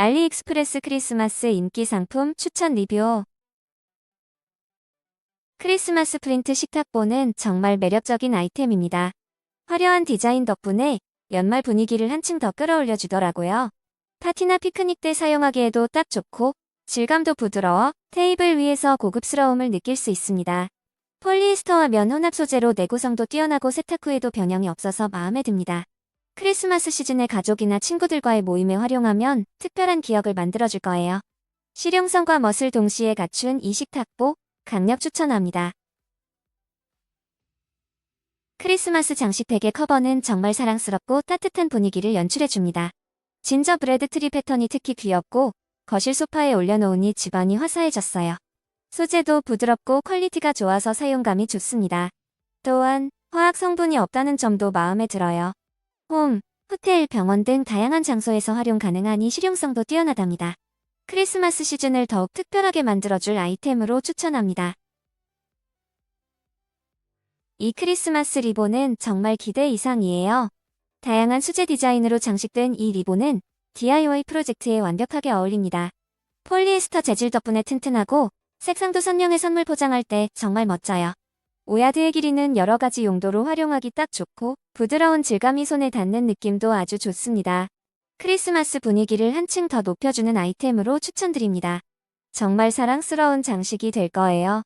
알리익스프레스 크리스마스 인기 상품 추천 리뷰 크리스마스 프린트 식탁보는 정말 매력적인 아이템입니다. 화려한 디자인 덕분에 연말 분위기를 한층 더 끌어올려 주더라고요. 파티나 피크닉 때 사용하기에도 딱 좋고 질감도 부드러워 테이블 위에서 고급스러움을 느낄 수 있습니다. 폴리에스터와 면 혼합 소재로 내구성도 뛰어나고 세탁 후에도 변형이 없어서 마음에 듭니다. 크리스마스 시즌에 가족이나 친구들과의 모임에 활용하면 특별한 기억을 만들어줄 거예요. 실용성과 멋을 동시에 갖춘 이 식탁보 강력 추천합니다. 크리스마스 장식팩의 커버는 정말 사랑스럽고 따뜻한 분위기를 연출해줍니다. 진저브레드 트리 패턴이 특히 귀엽고 거실 소파에 올려놓으니 집안이 화사해졌어요. 소재도 부드럽고 퀄리티가 좋아서 사용감이 좋습니다. 또한 화학 성분이 없다는 점도 마음에 들어요. 홈, 호텔, 병원 등 다양한 장소에서 활용 가능하니 실용성도 뛰어나답니다. 크리스마스 시즌을 더욱 특별하게 만들어줄 아이템으로 추천합니다. 이 크리스마스 리본은 정말 기대 이상이에요. 다양한 수제 디자인으로 장식된 이 리본은 DIY 프로젝트에 완벽하게 어울립니다. 폴리에스터 재질 덕분에 튼튼하고 색상도 선명해 선물 포장할 때 정말 멋져요. 5야드의 길이는 여러 가지 용도로 활용하기 딱 좋고 부드러운 질감이 손에 닿는 느낌도 아주 좋습니다. 크리스마스 분위기를 한층 더 높여주는 아이템으로 추천드립니다. 정말 사랑스러운 장식이 될 거예요.